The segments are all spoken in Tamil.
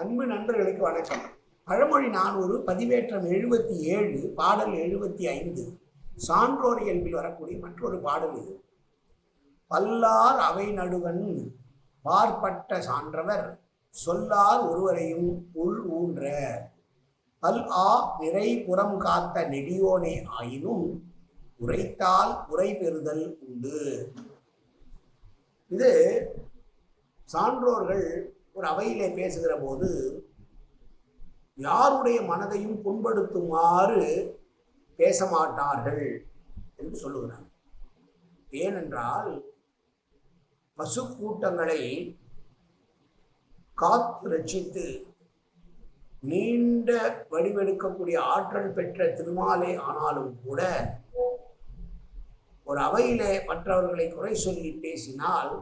அன்பு நண்பர்களுக்கு வணக்கம். பழமொழி நானூறு பதிவேற்றம் எழுபத்தி ஏழு பாடல் எழுபத்தி ஐந்து சான்றோர் இயல்பில் வரக்கூடிய மற்றொரு பாடல் இது. பல்லார் அவை நடுவன் பார்ப்பட்ட சான்றவர் சொல்லார் ஒருவரையும் உள் ஊன்ற. பல் ஆ நிறை புறம் காத்த நெடியோனே ஆயினும் உரைத்தால் உரை பெறுதல் உண்டு. இது சான்றோர்கள் ஒரு அவையிலே பேசுகிற போது யாருடைய மனதையும் புண்படுத்துமாறு பேச மாட்டார்கள் என்று சொல்லுகிறார். ஏனென்றால் பசு கூட்டங்களை காத்து ரட்சித்து நீண்ட வடிவெடுக்கக்கூடிய ஆற்றல் பெற்ற திருமாலே ஆனாலும் கூட ஒரு அவையிலே மற்றவர்களை குறை சொல்லி பேசினால்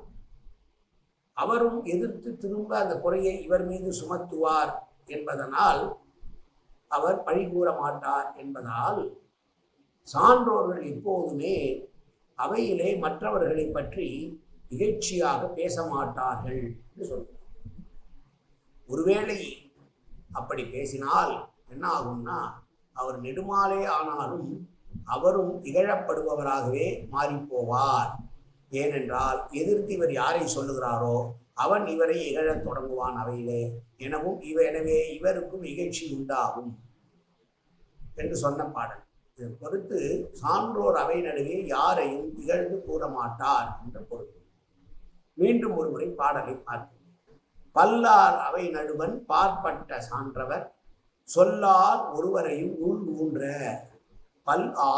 அவரும் எதிர்த்து திரும்ப அந்த குறையை இவர் மீது சுமத்துவார் என்பதனால் அவர் பழி கூற மாட்டார் என்பதால் சான்றோர்கள் எப்போதுமே அவையிலே மற்றவர்களை பற்றி இகழ்ச்சியாக பேச மாட்டார்கள் என்று சொல்கிறார் ஒருவேளை அப்படி பேசினால் என்ன ஆகும்னா அவர் நெடுமாலே ஆனாலும் அவரும் இகழப்படுபவராகவே மாறிப்போவார். ஏனென்றால் எதிர்த்து இவர் யாரை சொல்லுகிறாரோ அவன் இவரை இகழத் தொடங்குவான் அவையிலே. எனவும் இவ எனவே இவருக்கும் இகழ்ச்சி உண்டாகும் என்று சொன்ன பாடல். இதை பொறுத்து சான்றோர் அவை நடுவே யாரையும் இகழ்ந்து கூற மாட்டார் என்ற பொருள். மீண்டும் ஒரு முறை பாடலை பார்ப்போம். பல்லார் அவை நடுவன் பார்ப்பட்ட சான்றவர் சொல்லார் ஒருவரையும் உள் ஊன்ற பல் ஆ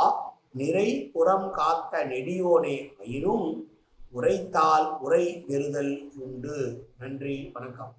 நிறை புறம் காத்த நெடியோனே ஆயினும் உரைத்தால் உரை பெறுதல் உண்டு. நன்றி வணக்கம்.